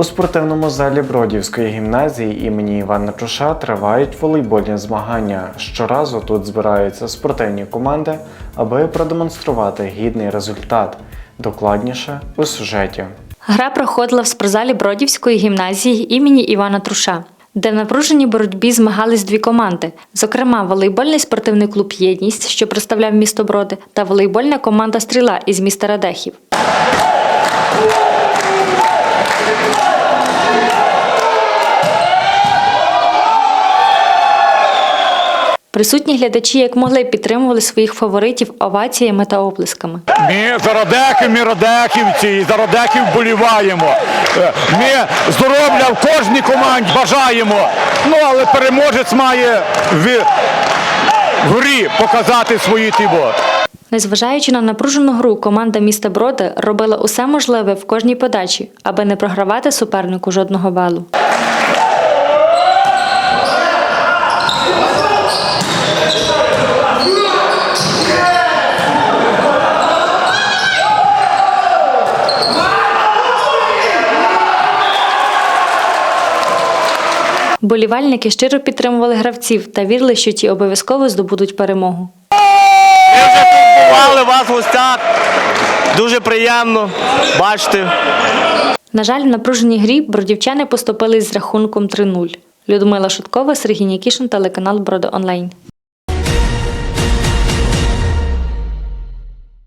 У спортивному залі Бродівської гімназії імені Івана Чуша тривають волейбольні змагання. Щоразу тут збираються спортивні команди, аби продемонструвати гідний результат. Докладніше у сюжеті. Гра проходила в спортзалі Бродівської гімназії імені Івана Труша, де в напруженій боротьбі змагались дві команди, зокрема, волейбольний спортивний клуб Єдність, що представляв місто Броди, та волейбольна команда Стріла із міста Радехів. Присутні глядачі як могли підтримували своїх фаворитів оваціями та оплесками. Ми за Радехів, ми Радехівці, і за Радехів боліваємо. Е, Ми здоров'я в кожній команді бажаємо. Ну, але переможець має в в грі показати свої тіво. Незважаючи на напружену гру, команда міста Броди робила усе можливе в кожній подачі, аби не програвати супернику жодного балу. Болівальники щиро підтримували гравців та вірили, що ті обов'язково здобудуть перемогу. Ми вже тут бували вас в гостях. Дуже приємно бачити. На жаль, в напруженій грі бродівчани поступились з рахунком 3-0. Людмила Шуткова, Сергій Нікішин, телеканал Броди Онлайн.